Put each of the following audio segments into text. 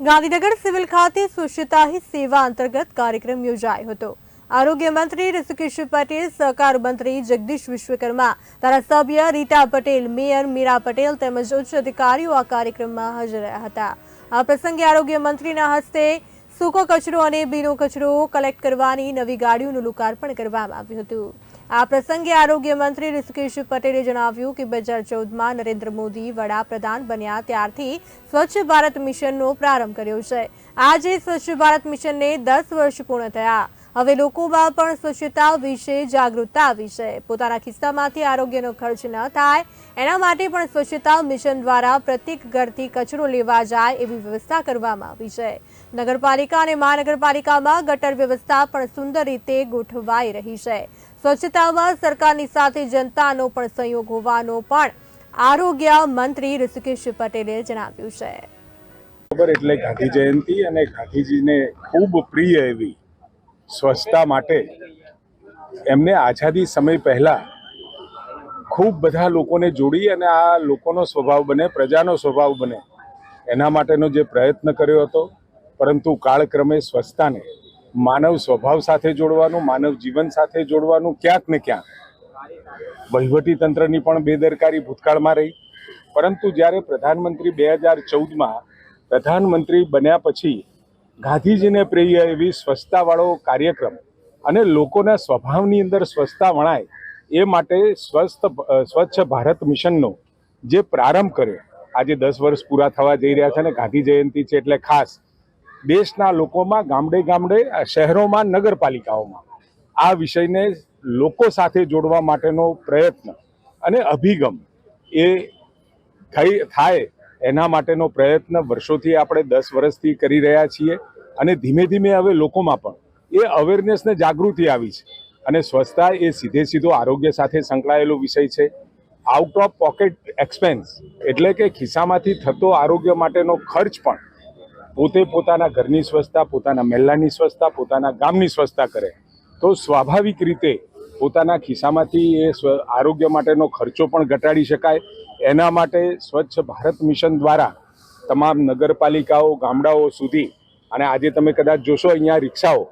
Gandhinagar civil ખાતે સ્વચ્છતા હી સેવા અંતર્ગત કાર્યક્રમ યોજાયો હતો. આરોગ્ય મંત્રી ઋષિકેશ પટેલ, સહકાર મંત્રી જગદીશ વિશ્વકર્મા, ધારાસભ્ય રીટા પટેલ, મેયર મીરા પટેલ તેમજ ઉચ્ચ અધિકારીઓ આ કાર્યક્રમમાં હાજર રહ્યા હતા. આ પ્રસંગે આરોગ્ય મંત્રીના હસ્તે સૂકો કચરો અને ભીનો કચરો કલેક્ટ કરવાની નવી ગાડીઓનું લોકાર્પણ કરવામાં આવ્યું હતું. આ પ્રસંગે આરોગ્ય મંત્રી ઋષિકેશ પટેલે જણાવ્યું કે બે હજાર ચૌદમાં નરેન્દ્ર મોદી વડાપ્રધાન બન્યા ત્યારથી સ્વચ્છ ભારત મિશનનો પ્રારંભ કર્યો છે. આજે સ્વચ્છ ભારત મિશનને દસ વર્ષ પૂર્ણ થયા. હવે લોકોમાં પણ સ્વચ્છતા વિશે જાગૃતતા આવી છે. પોતાના ખિસ્સામાંથી આરોગ્યનો ખર્ચ ન થાય, એના માટે પણ સ્વચ્છતા મિશન દ્વારા પ્રત્યેક ઘરથી કચરો લેવા જાય એવી વ્યવસ્થા કરવામાં આવી છે. નગરપાલિકા અને મહાનગરપાલિકામાં ગટર વ્યવસ્થા પણ સુંદર રીતે ગોઠવાઈ રહી છે. સ્વચ્છતામાં સરકારની સાથે જનતાનો પણ સહયોગ હોવાનો પણ આરોગ્ય મંત્રી ઋષિકેશ પટેલે જણાવ્યું છે. ખબર એટલે ગાંધી જયંતિ અને ગાંધીજીને ખૂબ પ્રિય એવી સ્વચ્છતા માટે એમને આઝાદી સમય પહેલાં ખૂબ બધા લોકોને જોડી અને આ લોકોનો સ્વભાવ બને, પ્રજાનો સ્વભાવ બને. એના માટેનો જે પ્રયત્ન કર્યો હતો, પરંતુ કાળક્રમે સ્વચ્છતાને માનવ સ્વભાવ સાથે જોડવાનું, માનવ જીવન સાથે જોડવાનું ક્યાંક ને ક્યાંક વહીવટી તંત્રની પણ બેદરકારી ભૂતકાળમાં રહી. પરંતુ જ્યારે પ્રધાનમંત્રી બે હજાર ચૌદમાં પ્રધાનમંત્રી બન્યા પછી ગાંધીજીને પ્રિય એવી સ્વચ્છતાવાળો કાર્યક્રમ અને લોકોના સ્વભાવની અંદર સ્વચ્છતા વણાય એ માટે સ્વસ્થ સ્વચ્છ ભારત મિશનનો જે પ્રારંભ કર્યો, આજે દસ વર્ષ પૂરા થવા જઈ રહ્યા છે અને ગાંધી જયંતિ છે એટલે ખાસ દેશના લોકોમાં ગામડે ગામડે શહેરોમાં, નગરપાલિકાઓમાં આ વિષયને લોકો સાથે જોડવા માટેનો પ્રયત્ન અને અભિગમ એ થઈ, થાય એના માટેનો પ્રયત્ન વર્ષોથી આપણે દસ વર્ષથી કરી રહ્યા છીએ અને ધીમે ધીમે હવે લોકોમાં પણ એ અવેરનેસને જાગૃતિ આવી છે. અને સ્વચ્છતા એ સીધે સીધો આરોગ્ય સાથે સંકળાયેલો વિષય છે. આઉટ ઓફ પોકેટ એક્સપેન્સ એટલે કે ખિસ્સામાંથી થતો આરોગ્ય માટેનો ખર્ચ પણ પોતે પોતાના ઘરની સ્વચ્છતા, પોતાના મહેલાની સ્વચ્છતા, પોતાના ગામની સ્વચ્છતા કરે. તો સ્વાભાવિક રીતે પોતાના ખિસ્સામાંથી એ આરોગ્ય માટેનો ખર્ચો પણ ઘટાડી શકાય. એના માટે સ્વચ્છ ભારત મિશન દ્વારા તમામ નગરપાલિકાઓ, ગામડાઓ સુધી અને આજે તમે કદાચ જોશો અહીંયા રિક્ષાઓ,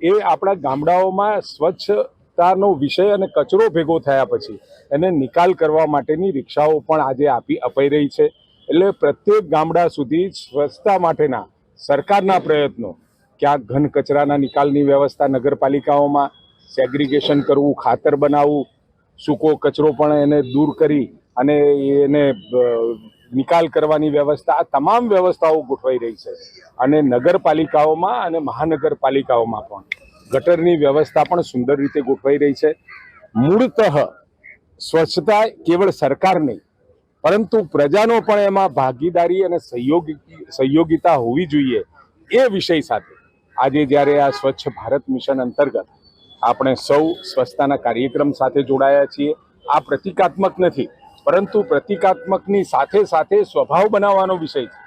એ આપણા ગામડાઓમાં સ્વચ્છતાનો વિષય અને કચરો ભેગો થયા પછી એને નિકાલ કરવા માટેની રિક્ષાઓ પણ આજે આપી અપાઈ રહી છે. એટલે પ્રત્યેક ગામડા સુધી સ્વચ્છતા માટેના સરકારના પ્રયત્નો, ક્યાંક ઘન કચરાના નિકાલની વ્યવસ્થા નગરપાલિકાઓમાં, સેગ્રિગેશન કરવું, ખાતર બનાવવું, સૂકો કચરો પણ એને દૂર કરી અને એને નિકાલ કરવાની વ્યવસ્થા, આ તમામ વ્યવસ્થાઓ ગોઠવાઈ રહી છે. અને નગરપાલિકાઓમાં અને મહાનગરપાલિકાઓમાં પણ. ગટરની વ્યવસ્થા પણ સુંદર રીતે ગોઠવાઈ રહી છે. મૂળતઃ સ્વચ્છતા કેવળ સરકાર નહીં, પરંતુ પ્રજાનો પણ એમાં ભાગીદારી અને સહયોગી, સહયોગિતા હોવી જોઈએ એ વિષય સાથે. આજે જ્યારે આ સ્વચ્છ ભારત મિશન અંતર્ગત આપણે સૌ સ્વચ્છતાના કાર્યક્રમ સાથે જોડાયા છીએ, આ પ્રતિકાત્મક નથી પરંતુ પ્રતિકાત્મકની સાથે સાથે સ્વભાવ બનાવવાનો વિષય છે.